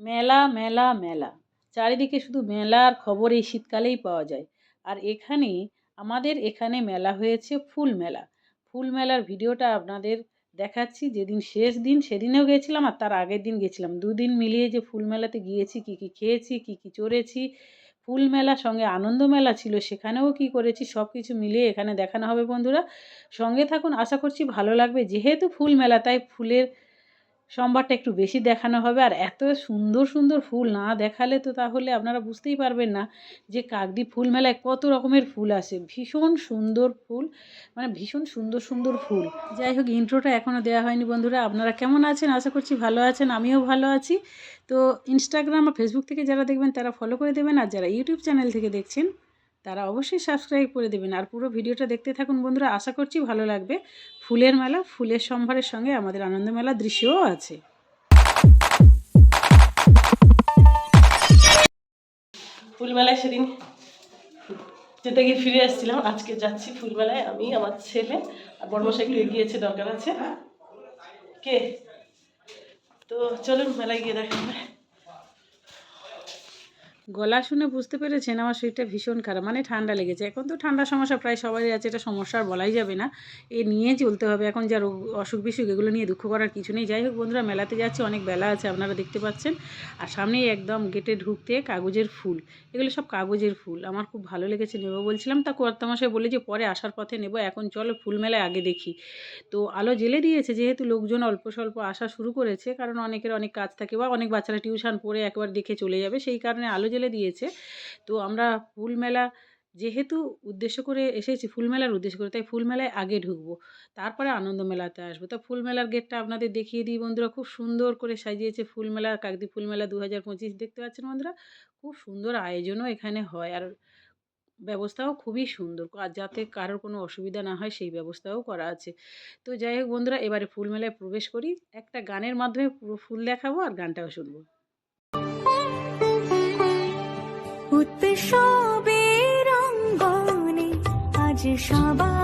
মেলা মেলা মেলা। চারিদিকে শুধু মেলার খবর এই শীতকালেই পাওয়া যায়। আর এখানে, আমাদের এখানে মেলা হয়েছে ফুল মেলা। ফুল মেলার ভিডিওটা আপনাদের দেখাচ্ছি। যেদিন শেষ দিন, সেদিনেও গেছিলাম আর তার আগের দিন গেছিলাম। দুদিন মিলিয়ে যে ফুল মেলাতে গিয়েছি, কী কী খেয়েছি, কী কী চড়েছি, ফুল মেলার সঙ্গে আনন্দ মেলা ছিল, সেখানেও কি করেছি, সব কিছু মিলিয়ে এখানে দেখানো হবে বন্ধুরা। সঙ্গে থাকুন, আশা করছি ভালো লাগবে। যেহেতু ফুল মেলা, তাই ফুলের সম্ভারটা একটু বেশি দেখানো হবে। আর এত সুন্দর সুন্দর ফুল না দেখালে তো তাহলে আপনারা বুঝতেই পারবেন না যে কাকদ্বীপ ফুল মেলায় কত রকমের ফুল আসে। ভীষণ সুন্দর ফুল মানে ভীষণ সুন্দর সুন্দর ফুল। যাই হোক ইন্ট্রোটা এখনও দেওয়া হয়নি বন্ধুরা। আপনারা কেমন আছেন? আশা করছি ভালো আছেন, আমিও ভালো আছি। তো ইনস্টাগ্রাম আর ফেসবুক থেকে যারা দেখবেন, তারা ফলো করে দেবেন। আর যারা ইউটিউব চ্যানেল থেকে দেখছেন তারা অবশ্যই সাবস্ক্রাইব করে দেবেন। আর পুরো ভিডিওটা দেখতে থাকুন বন্ধুরা, আশা করছি ভালো লাগবে। ফুলের মেলা, ফুলের সম্ভারের সঙ্গে আমাদের আনন্দ মেলার দৃশ্যও আছে। ফুলমেলায় সেদিন যেতে গিয়ে ফিরে আসছিলাম। আজকে যাচ্ছি ফুলমেলায় আমি, আমার ছেলে আর বড়মশাই একটু এগিয়েছে দরকার আছে। কে? তো চলুন, মেলায় গিয়ে দেখা গলা শুনে বুঝতে পেরেছেন, আমার শরীরটা ভীষণ খারাপ মানে ঠান্ডা লেগেছে। এখন তো ঠান্ডার সমস্যা প্রায় সবারই আছে, এটা সমস্যা আর বলাই যাবে না। এ নিয়ে চলতে হবে, এখন যা রোগ, অসুখ বিসুখ, এগুলো নিয়ে দুঃখ করার কিছু নেই। যাই হোক বন্ধুরা, মেলাতে যাচ্ছি, অনেক বেলা আছে, আপনারা দেখতে পাচ্ছেন। আর সামনেই একদম গেটে ঢুকতে কাগজের ফুল, এগুলো সব কাগজের ফুল। আমার খুব ভালো লেগেছে, নেব বলছিলাম, তা কর্তামশাই বলে যে পরে আসার পথে নেব, এখন চলো ফুল মেলায় আগে দেখি। তো আলো জেলে দিয়েছে, যেহেতু লোকজন অল্প স্বল্প আসা শুরু করেছে, কারণ অনেকের অনেক কাজ থাকে বা অনেক বাচ্চারা টিউশন পড়ে একবার দেখে চলে যাবে, সেই কারণে আলো জেলে দিয়েছে। তো আমরা ফুল মেলা যেহেতু উদ্দেশ্য করে এসেছি, ফুল মেলার উদ্দেশ্য করে, তাই ফুল মেলায় আগে ঢুকবো, তারপরে আনন্দ মেলাতে আসব। তো ফুল মেলার গেটটা আপনাদের দেখিয়ে দিই বন্ধুরা, খুব সুন্দর করে সাজিয়েছে ফুল মেলা কাকদি ফুল মেলা দু হাজার পঁচিশ, দেখতে পাচ্ছেন বন্ধুরা? খুব সুন্দর আয়োজনও এখানে হয় আর ব্যবস্থাও খুবই সুন্দর। আর যাতে কারোর কোনো অসুবিধা না হয়, সেই ব্যবস্থাও করা আছে। তো যাই হোক বন্ধুরা, এবারে ফুল মেলায় প্রবেশ করি। একটা গানের মাধ্যমে পুরো ফুল দেখাবো আর গানটাও শুনব। উৎসবের অঙ্গনে আজ সবার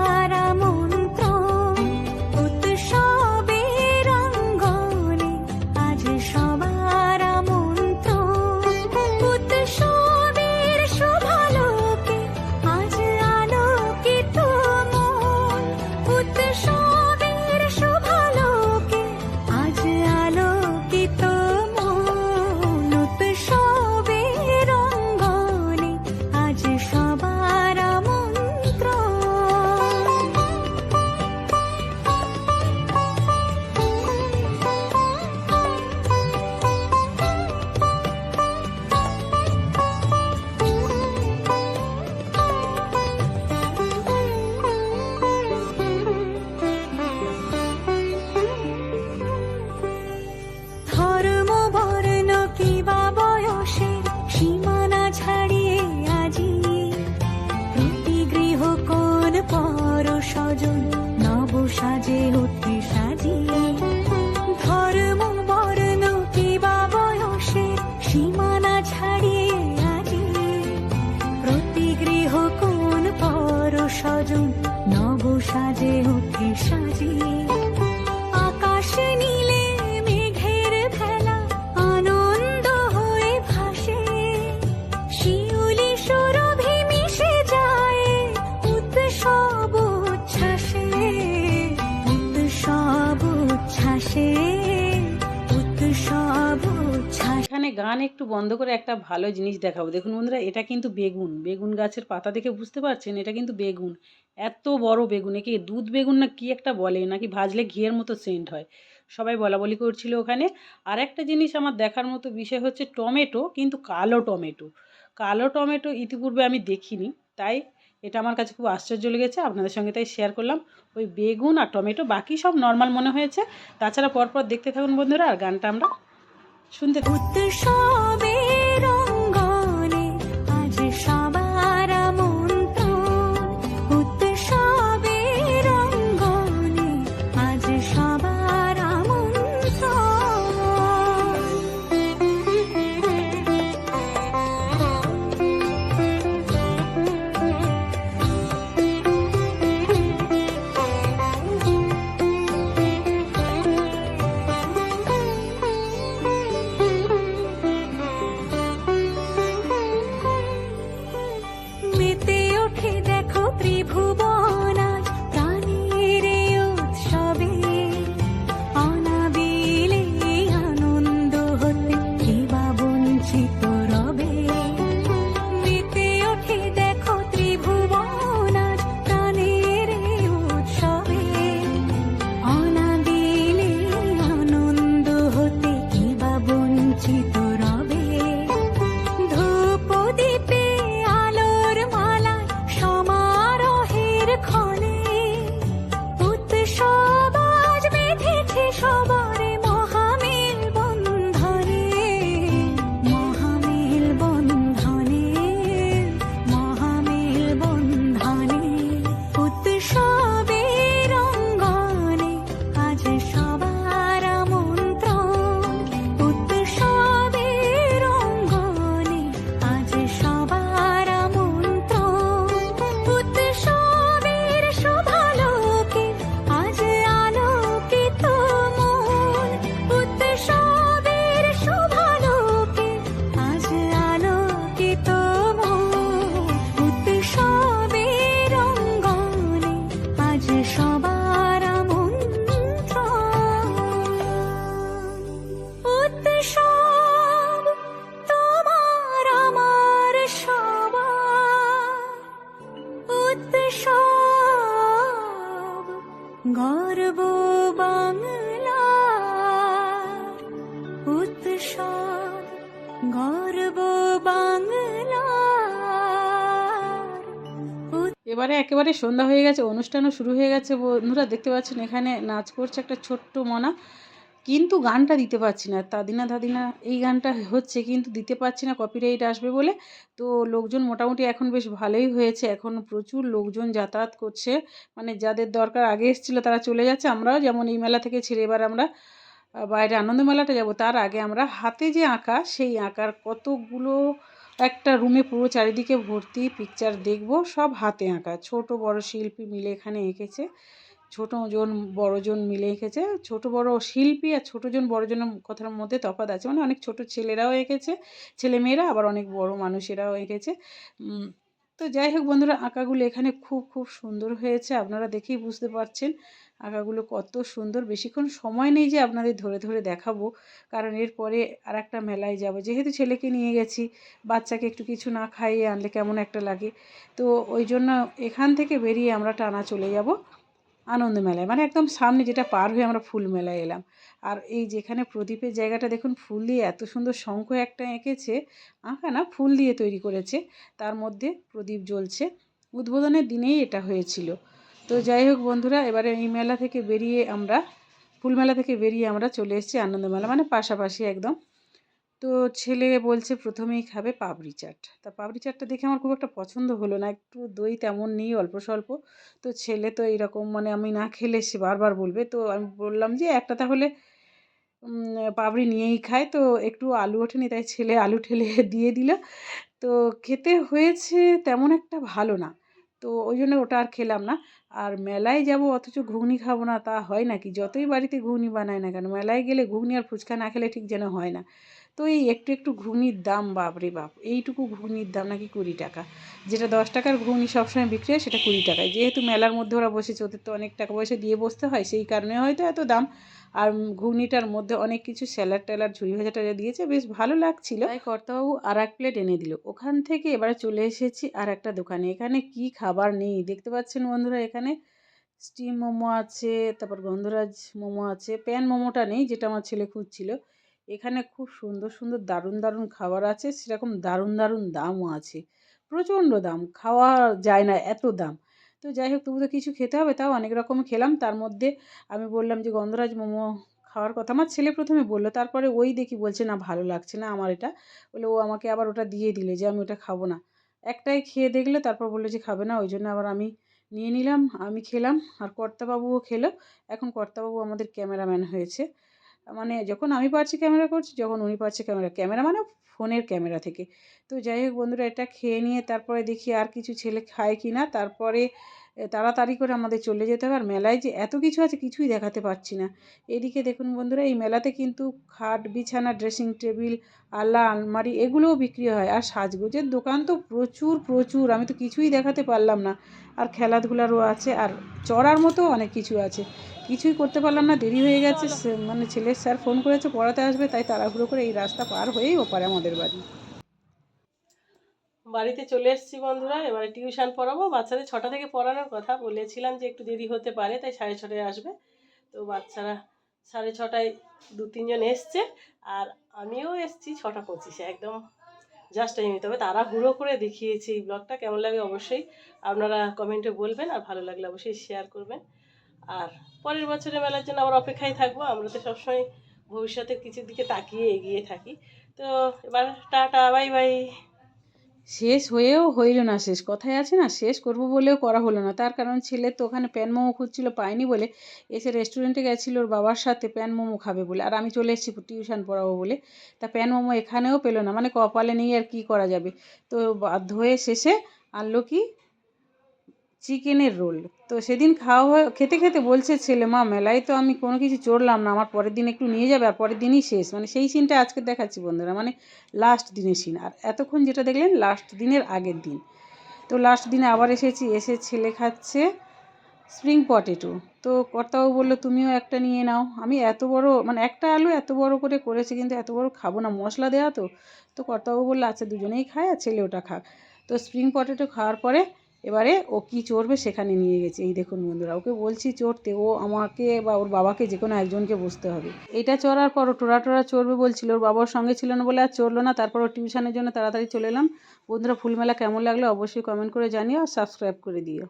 বন্ধ করে একটা ভালো জিনিস দেখাবো। দেখুন বন্ধুরা, এটা কিন্তু বেগুন। বেগুন গাছের পাতা দেখে বুঝতে পারছেন, এটা কিন্তু বেগুন। এত বড় বেগুন, একে দুধ বেগুন না কি একটা বলে, নাকি ভাজলে ঘিয়ের মতো সেন্ট হয়। সবাই বলা বলি করছিল ওখানে। আর একটা জিনিস আমার দেখার মতো বিষয় হচ্ছে টমেটো, কিন্তু কালো টমেটো। কালো টমেটো ইতিপূর্বে আমি দেখিনি, তাই এটা আমার কাছে খুব আশ্চর্য লেগেছে। আপনাদের সঙ্গে তাই শেয়ার করলাম। ওই বেগুন আর টমেটো, বাকি সব নর্মাল মনে হয়েছে। তাছাড়া পরপর দেখতে থাকুন বন্ধুরা, আর গানটা আমরা শুনতে করতে উৎসবের mère est এবারে একেবারে সন্ধ্যা হয়ে গেছে, অনুষ্ঠানও শুরু হয়ে গেছে। বন্ধুরা, দেখতে পাচ্ছেন এখানে নাচ করছে একটা ছোট্ট মনা। কিন্তু গানটা দিতে পারছি না, তাদিনা দাদিনা এই গানটা হচ্ছে, কিন্তু দিতে পারছি না কপিরাইট আসবে বলে। তো লোকজন মোটামুটি এখন বেশ ভালোই হয়েছে, এখন প্রচুর লোকজন যাতায়াত করছে। মানে যাদের দরকার, আগে এসেছিল তারা চলে যাচ্ছে। আমরাও যেমন এই মেলা থেকে ছেড়ে এবার আমরা বাইরে আনন্দ মেলাটা যাব, তার আগে আমরা হাতে যে আঁকা, সেই আঁকার কতগুলো একটা রুমে পুরো চারিদিকে ভর্তি পিকচার দেখব, সব হাতে আঁকা। ছোট বড় শিল্পী মিলে এখানে এঁকেছে, ছোট জন বড়জন মিলে এঁকেছে, ছোট বড় শিল্পী আর ছোটজন বড়জনের কথার মধ্যে তফাৎ আছে। মানে অনেক ছোট ছেলেরাও এঁকেছে ছেলেমেয়েরা আবার অনেক বড় মানুষেরাও এঁকেছে। তো যাই হোক বন্ধুরা, আঁকাগুলো এখানে খুব খুব সুন্দর হয়েছে, আপনারা দেখেই বুঝতে পারছেন। আঁকাগুলো কত সুন্দর। বেশিক্ষণ সময় নেই যে আপনাদের ধরে ধরে দেখাবো। কারণ এরপরে আর একটা মেলায় যাব। যেহেতু ছেলেকে নিয়ে গেছি, বাচ্চাকে একটু কিছু না খাইয়ে আনলে কেমন একটা লাগে। তো ওই জন্য এখান থেকে বেরিয়ে আমরা টানা চলে যাব আনন্দ মেলায়। মানে একদম সামনে যেটা পার হয়ে আমরা ফুল মেলায় এলাম। আর এই যেখানে প্রদীপের জায়গাটা, দেখুন ফুল দিয়ে এত সুন্দর শঙ্খ একটা এঁকেছে। আঁকা না, ফুল দিয়ে তৈরি করেছে। তার মধ্যে প্রদীপ জ্বলছে। উদ্বোধনের দিনেই এটা হয়েছিল। তো যাই হোক বন্ধুরা, এবারে এই মেলা থেকে বেরিয়ে আমরা, ফুল মেলা থেকে বেরিয়ে আমরা চলে এসেছি আনন্দ মেলা মানে পাশাপাশি একদম। তো ছেলে বলছে প্রথমেই খাবে পাপড়ি চাট। তা পাপড়ি চাটটা দেখে আমার খুব একটা পছন্দ হলো না, একটু দই তেমন নেই, অল্প স্বল্প। তো ছেলে তো এইরকম মানে আমি না খেলে সে বারবার বলবে। তো আমি বললাম যে একটা তাহলে পাপড়ি নিয়েই খায়। তো একটু আলু ওঠেনি, তাই ছেলে আলু ঠেলে দিয়ে দিল। তো খেতে হয়েছে তেমন একটা ভালো না। তো ওই জন্য ওটা আর খেলাম না। আর মেলায় যাব অথচ ঘুগনি খাব না তা হয় নাকি যতই বাড়িতে ঘুগনি বানায় না কেন, মেলায় গেলে ঘুগনি আর ফুচকা না খেলে ঠিক যেন হয় না। তো এই একটু একটু ঘুগনির দাম, বাপরে বাপ! এইটুকু ঘুগনির দাম নাকি কুড়ি টাকা। যেটা দশ টাকার ঘুগনি সবসময় বিক্রি হয় সেটা কুড়ি টাকায়। যেহেতু মেলার মধ্যে ওরা বসেছে, ওদের তো অনেক টাকা পয়সা দিয়ে বসতে হয়, সেই কারণে হয়তো এত দাম। আর ঘুগনিটার মধ্যে অনেক কিছু স্যালাড ট্যালাড, ঝুড়ি ভাজা টাজা দিয়েছে, বেশ ভালো লাগছিল। তাই কর্তাবাবু আর এক প্লেট এনে দিল। ওখান থেকে এবারে চলে এসেছি আর একটা দোকানে। এখানে কি খাবার নেই? দেখতে পাচ্ছেন বন্ধুরা, এখানে স্টিম মোমো আছে, তারপর গন্ধরাজ মোমো আছে প্যান মোমোটা নেই যেটা আমার ছেলে খুঁজছিল। এখানে খুব সুন্দর সুন্দর, দারুণ দারুণ খাবার আছে, সেরকম দারুণ দারুণ দামও আছে। প্রচণ্ড দাম, খাওয়া যায় না এত দাম। তো যাই হোক তবু তো কিছু খেতে হবে, তাও অনেক রকম খেলাম। তার মধ্যে আমি বললাম যে, গন্ধরাজ মোমো খাওয়ার কথা। আমার ছেলে প্রথমে বলল, তারপরে ওই দেখি বলছে, না, ভালো লাগছে না আমার এটা। বলে, ও আমাকে আবার ওটা দিয়ে দিলে যে, আমি ওটা খাব না। একটাই খেয়ে দেখল, তারপর বলল যে, খাবে না। ওই জন্য আবার আমি নিয়ে নিলাম, আমি খেলাম। আর কর্তাবাবুও খেলো। এখন কর্তাবাবু আমাদের ক্যামেরাম্যান হয়েছে। মানে যখন আমি পারছি ক্যামেরা করছি, যখন উনি পারছে ক্যামেরা ক্যামেরা মানে ফোনের ক্যামেরা থেকে। তো যাই হোক বন্ধুরা, এটা খেয়ে নিয়ে তারপরে দেখি আর কিছু ছেলে খায় কি না তারপরে তাড়াতাড়ি করে আমাদের চলে যেতে হবে। আর মেলায় যে এত কিছু আছে, কিছুই দেখাতে পারছি না। এদিকে দেখুন বন্ধুরা, এই মেলাতে কিন্তু খাট, বিছানা ড্রেসিং টেবিল আল্লা আলমারি এগুলোও বিক্রি হয়। আর সাজগোজের দোকান তো প্রচুর প্রচুর। আমি তো কিছুই দেখাতে পারলাম না। আর খেলাধুলারও আছে, আর চড়ার মতো অনেক কিছু আছে। কিছুই করতে পারলাম না, দেরি হয়ে গেছে। মানে ছেলের স্যার ফোন করেছে, পড়াতে আসবে, তাই তাড়াহুড়ো করে এই রাস্তা পার হয়েই ওপারে আমাদের বাড়ি। বাড়িতে চলে এসেছি বন্ধুরা, এবারে টিউশন পড়াবো। বাচ্চাদের ছটা থেকে পড়ানোর কথা বলেছিলাম যে একটু দেরি হতে পারে, তাই সাড়ে ছটায় আসবে। তো বাচ্চারা সাড়ে ছটায় দু তিনজন এসছে, আর আমিও এসছি ছটা পঁচিশে, একদম জাস্ট টাইমে তবে তারা হুড়ো করে দেখিয়েছি এই ব্লগটা কেমন লাগে অবশ্যই আপনারা কমেন্টে বলবেন, আর ভালো লাগলে অবশ্যই শেয়ার করবেন। আর পরের বছরের মেলার জন্য আমার অপেক্ষায় থাকব, আমরা তো সবসময় ভবিষ্যতের কিছুর দিকে তাকিয়ে এগিয়ে থাকি। তো এবার টাটা বাই বাই শেষ হয়েও হইল না, শেষ কথায় আছে না, শেষ করব বলেও করা হলো না। তার কারণ ছেলে তো ওখানে প্যান মোমো খুঁজছিল, পায়নি বলে এসে রেস্টুরেন্টে গেছিল, ওর বাবার সাথে প্যান মোমো খাবে বলে। আর আমি চলে এসেছি টিউশন পড়াবো বলে। তা প্যান মোমো এখানেও পেল না মানে কপালে নেই আর কি করা যাবে? তো বাধ্য হয়ে শেষে আনলো কি? চিকেনের রোল তো সেদিন খাওয়া হয়ে, খেতে খেতে বলছে ছেলে, মা, মেলায় তো আমি কোনো কিছু চড়লাম না, আমার পরের দিন একটু নিয়ে যাবে আর পরের দিনই শেষ। মানে সেই সিনটা আজকে দেখাচ্ছি বন্ধুরা মানে লাস্ট দিনের সিন আর এতক্ষণ যেটা দেখলেন লাস্ট দিনের আগের দিন। তো লাস্ট দিনে আবার এসেছি, এসে ছেলে খাচ্ছে স্প্রিং পটেটো তো কর্তাবাবু বলল, তুমিও একটা নিয়ে নাও। আমি এত বড় মানে একটা আলু এত বড় করে করেছি, কিন্তু এত বড় খাব না, মশলা দেওয়া তো। তো কর্তাবাবু বলল আচ্ছা দুজনেই খায় আর ছেলে ওটা খাক। তো স্প্রিং পটেটো খাওয়ার পরে এবারে ও কি চড়বে সেখানে নিয়ে গেছে। এই দেখুন বন্ধুরা, ওকে বলছি চড়তে, ও আমাকে বা ওর বাবাকে যে কোনো একজনকে বসতে হবে। এটা চড়ার পর ও টোরা টোরা চড়বে বলছিল, ওর বাবার সঙ্গে ছিল না বলে আর চড়লো না। তারপর ও টিউশনের জন্য তাড়াতাড়ি চলে এলাম। বন্ধুরা, ফুলমেলা কেমন লাগল অবশ্যই কমেন্ট করে জানিও আর সাবস্ক্রাইব করে দিও।